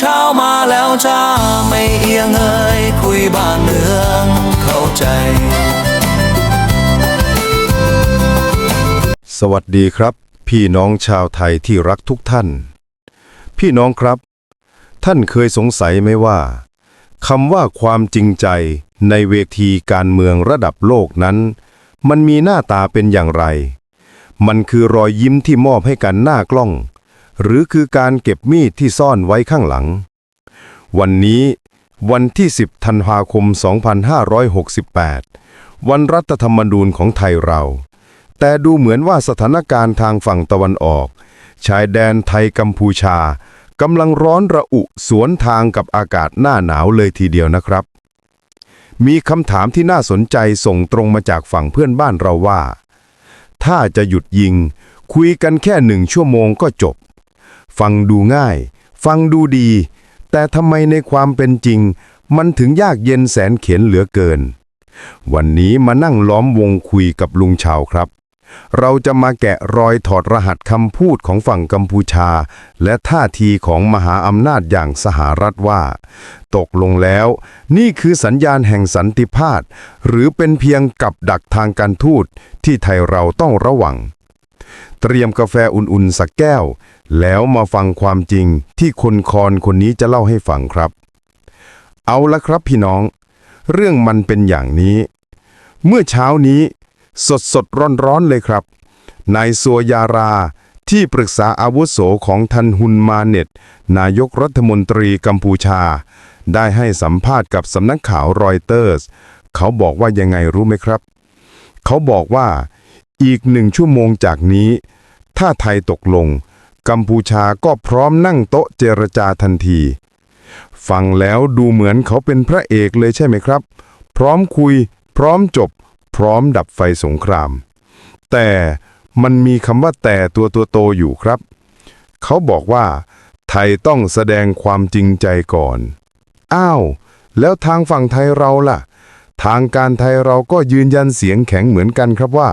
ชามาแล้วจ้าไม่เอียงเอ่ยคุยบ้านเมืองเข้าใจ สวัสดีครับ พี่น้องชาวไทยที่รักทุกท่าน พี่น้องครับ ท่านเคยสงสัยไหมว่าคำว่าความจริงใจในเวทีการเมืองระดับโลกนั้น มันมีหน้าตาเป็นอย่างไร มันคือรอยยิ้มที่มอบให้กันหน้ากล้อง หรือคือการเก็บมีดที่ซ่อนไว้ข้างหลัง วันนี้วันที่ 10 ธันวาคม 2568 วันรัฐธรรมนูญของไทยเรา แต่ดูเหมือนว่าสถานการณ์ทางฝั่งตะวันออก ชายแดนไทยกัมพูชากำลังร้อนระอุสวนทางกับอากาศหน้าหนาวเลยทีเดียวนะครับ มีคำถามที่น่าสนใจส่งตรงมาจากฝั่งเพื่อนบ้านเราว่า ถ้าจะหยุดยิง คุยกันแค่หนึ่งชั่วโมงก็จบ ฟังดูง่าย ฟังดูดี แต่ทำไมในความเป็นจริง มันถึงยากเย็นแสนเข็นเหลือเกิน วันนี้มานั่งล้อมวงคุยกับลุงชาวครับ เราจะมาแกะรอยถอดรหัสคำพูดของฝั่งกัมพูชา และท่าทีของมหาอำนาจอย่างสหรัฐว่า ตกลงแล้ว นี่คือสัญญาณแห่งสันติภาพหรือเป็นเพียงกับดักทางการทูตที่ไทยเราต้องระวังเตรียมกาแฟอุ่นๆสักแก้ว แล้วมาฟังความจริงที่คนคอนคนนี้จะเล่าให้ฟังครับ เอาละครับพี่น้อง เรื่องมันเป็นอย่างนี้ เมื่อเช้านี้สดสดร้อนร้อนเลยครับ นายสัวยาราที่ปรึกษาอาวุโสของทันฮุนมาเน็ต นายกรัฐมนตรีกัมพูชา ได้ให้สัมภาษณ์กับสำนักข่าวรอยเตอร์ส เขาบอกว่ายังไงรู้ไหมครับ เขาบอกว่าอีกหนึ่งชั่วโมงจากนี้ ถ้าไทยตกลง กัมพูชาก็พร้อมนั่งโต๊ะเจรจาทันที ฟังแล้วดูเหมือนเขาเป็นพระเอกเลยใช่ไหมครับ พร้อมคุย พร้อมจบ พร้อมดับไฟสงคราม แต่มันมีคำว่าแต่ตัวตัวโตอยู่ครับ เขาบอกว่า ไทยต้องแสดงความจริงใจก่อน อ้าว แล้วทางฝั่งไทยเราล่ะ ทางการไทยเราก็ยืนยันเสียงแข็งเหมือนกันครับว่า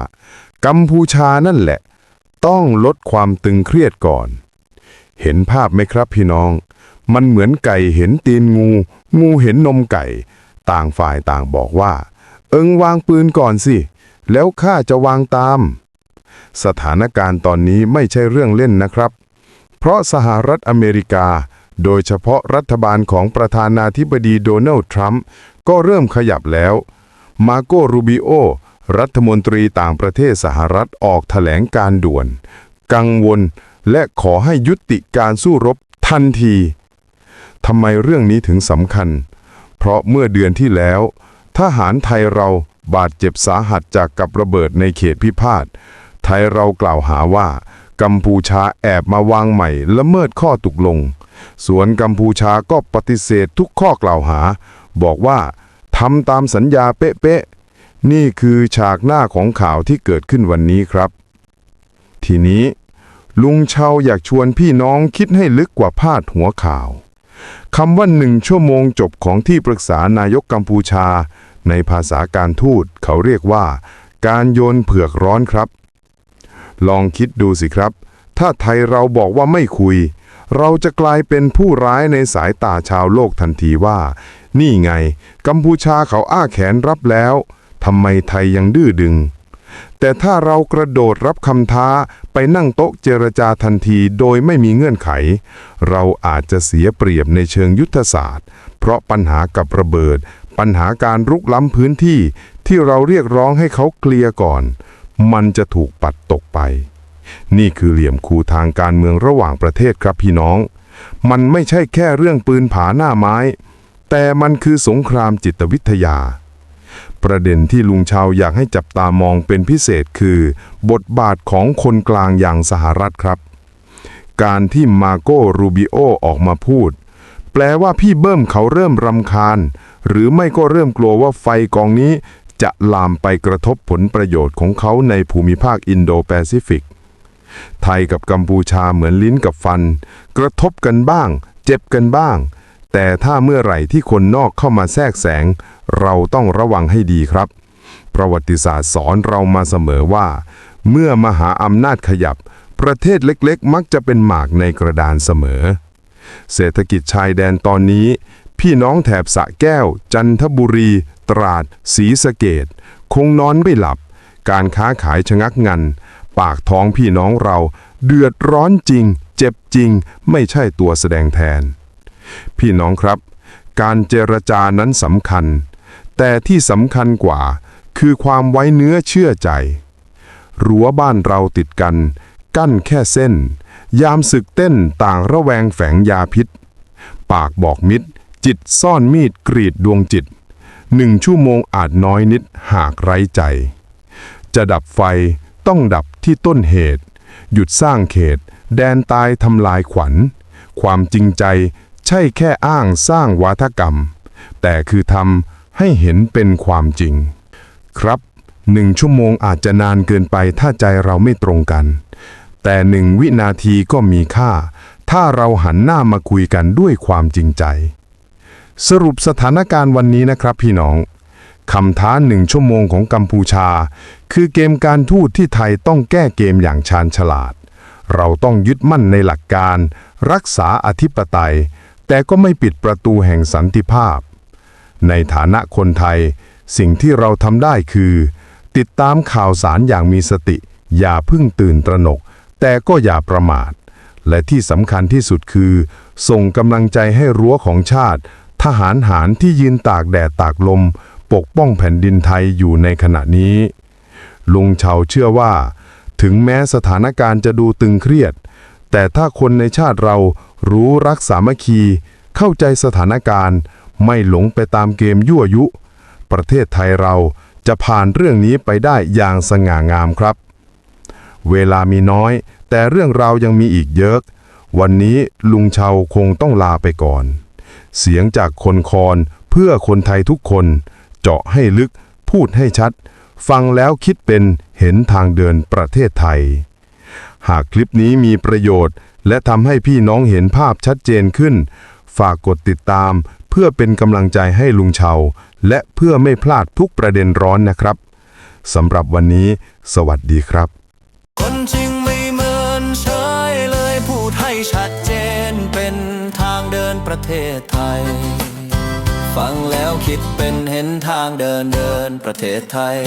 กัมพูชานั่นแหละ ต้องลดความตึงเครียดก่อน เห็นภาพไหมครับพี่น้อง มันเหมือนไก่เห็นตีนงู งูเห็นนมไก่ ต่างฝ่ายต่างบอกว่า เอิงวางปืนก่อนสิ แล้วข้าจะวางตาม สถานการณ์ตอนนี้ไม่ใช่เรื่องเล่นนะครับ เพราะสหรัฐอเมริกา โดยเฉพาะรัฐบาลของประธานาธิบดีโดนัลด์ทรัมป์ก็เริ่มขยับแล้ว มาโกรูบิโอ รัฐมนตรีต่างประเทศสหรัฐออกแถลงการด่วน กังวลและขอให้ยุติการสู้รบทันทีทำไมเรื่องนี้ถึงสำคัญ เพราะเมื่อเดือนที่แล้ว ทหารไทยเราบาดเจ็บสาหัสจากกับระเบิดในเขตพิพาท ไทยเรากล่าวหาว่า กัมพูชาแอบมาวางใหม่ละเมิดข้อตกลง ส่วนกัมพูชาก็ปฏิเสธทุกข้อกล่าวหา บอกว่าทำตามสัญญาเป๊ะๆ นี่คือฉากหน้าของข่าวที่เกิดขึ้นวันนี้ครับ ทีนี้ ลุงเชาอยากชวนพี่น้องคิดให้ลึกกว่าพาดหัวข่าวคำว่าหนึ่งชั่วโมงจบของที่ปรึกษานายกกัมพูชา ในภาษาการทูตเขาเรียกว่า การโยนเผือกร้อนครับ ลองคิดดูสิครับ ถ้าไทยเราบอกว่าไม่คุย เราจะกลายเป็นผู้ร้ายในสายตาชาวโลกทันทีว่า นี่ไง กัมพูชาเขาอ้าแขนรับแล้ว ทำไมไทยยังดื้อดึง แต่ถ้าเรากระโดดรับคำท้าไปนั่งโต๊ะเจรจาทันทีโดยไม่มีเงื่อนไข เราอาจจะเสียเปรียบในเชิงยุทธศาสตร์ เพราะปัญหากับระเบิด ปัญหาการรุกล้ำพื้นที่ที่เราเรียกร้องให้เขาเคลียร์ก่อน มันจะถูกปัดตกไป นี่คือเหลี่ยมคูทางการเมืองระหว่างประเทศครับพี่น้อง มันไม่ใช่แค่เรื่องปืนผาหน้าไม้ แต่มันคือสงครามจิตวิทยา ประเด็นที่ลุงชาวอยากให้จับตามองเป็นพิเศษคือ บทบาทของคนกลางอย่างสหรัฐครับ การที่มาโกรูบิโอออกมาพูด แปลว่าพี่เบิ้มเขาเริ่มรำคาญ หรือไม่ก็เริ่มกลัวว่าไฟกองนี้ จะลามไปกระทบผลประโยชน์ของเขาในภูมิภาคอินโดแปซิฟิก ไทยกับกัมพูชาเหมือนลิ้นกับฟัน กระทบกันบ้าง เจ็บกันบ้าง แต่ถ้าเมื่อไหร่ที่คนนอกเข้ามาแทรกแสง เราต้องระวังให้ดีครับ ประวัติศาสตร์สอนเรามาเสมอว่า เมื่อมหาอำนาจขยับ ประเทศเล็กๆ มักจะเป็นหมากในกระดานเสมอ เศรษฐกิจชายแดนตอนนี้ พี่น้องแถบสะแก้ว จันทบุรี ตราดศรีสะเกดคงนอนไม่หลับ การค้าขายชะงักงัน ปากท้องพี่น้องเราเดือดร้อนจริง เจ็บจริง ไม่ใช่ตัวแสดงแทน พี่น้องครับ การเจรจานั้นสำคัญ แต่ที่สำคัญกว่า คือความไว้เนื้อเชื่อใจรั้วบ้านเราติดกัน กั้นแค่เส้น ยามศึกเต้นต่างระแวงแฝงยาพิษ ปากบอกมิตร จิตซ่อนมีดกรีดดวงจิตหนึ่งชั่วโมงอาจน้อยนิดหากไร้ใจ จะดับไฟต้องดับที่ต้นเหตุ หยุดสร้างเขต แดนตายทำลายขวัญ ความจริงใจ ใช่แค่อ้างสร้างวาทกรรม แต่คือทำให้เห็นเป็นความจริง ครับหนึ่งชั่วโมงอาจจะนานเกินไปถ้าใจเราไม่ตรงกัน แต่หนึ่งวินาทีก็มีค่า ถ้าเราหันหน้ามาคุยกันด้วยความจริงใจ สรุปสถานการณ์วันนี้นะครับพี่น้องคำท้าหนึ่งชั่วโมงของกัมพูชา คือเกมการทูตที่ไทยต้องแก้เกมอย่างชาญฉลาด เราต้องยึดมั่นในหลักการ รักษาอธิปไตย แต่ก็ไม่ปิดประตูแห่งสันติภาพ ในฐานะคนไทย สิ่งที่เราทำได้คือ ติดตามข่าวสารอย่างมีสติ อย่าเพึ่งตื่นตระหนก แต่ก็อย่าประมาท และที่สำคัญที่สุดคือ ส่งกำลังใจให้รั้วของชาติ ทหารหารที่ยืนตากแดดตากลม ปกป้องแผ่นดินไทยอยู่ในขณะนี้ ลุงเฉาเชื่อว่า ถึงแม้สถานการณ์จะดูตึงเครียด แต่ถ้าคนในชาติเรารู้รักสามัคคี เข้าใจสถานการณ์ ไม่หลงไปตามเกมยั่วยุ ประเทศไทยเราจะผ่านเรื่องนี้ไปได้อย่างสง่างามครับ เวลามีน้อย แต่เรื่องราวยังมีอีกเยอะ วันนี้ลุงเชาคงต้องลาไปก่อน เสียงจากคนคอนเพื่อคนไทยทุกคน เจาะให้ลึกพูดให้ชัด ฟังแล้วคิดเป็นเห็นทางเดินประเทศไทย หากคลิปนี้มีประโยชน์ และทำให้พี่น้องเห็นภาพชัดเจนขึ้น ฝากกดติดตามเพื่อเป็นกำลังใจให้ลุงเชาและเพื่อไม่พลาดทุกประเด็นร้อนนะครับสำหรับวันนี้ สวัสดีครับ คนจริงไม่เหมือนเฉยเลยพูดให้ชัดเจนเป็นทางเดินประเทศไทย ฟังแล้วคิดเป็นเห็นทางเดินเดินประเทศไทย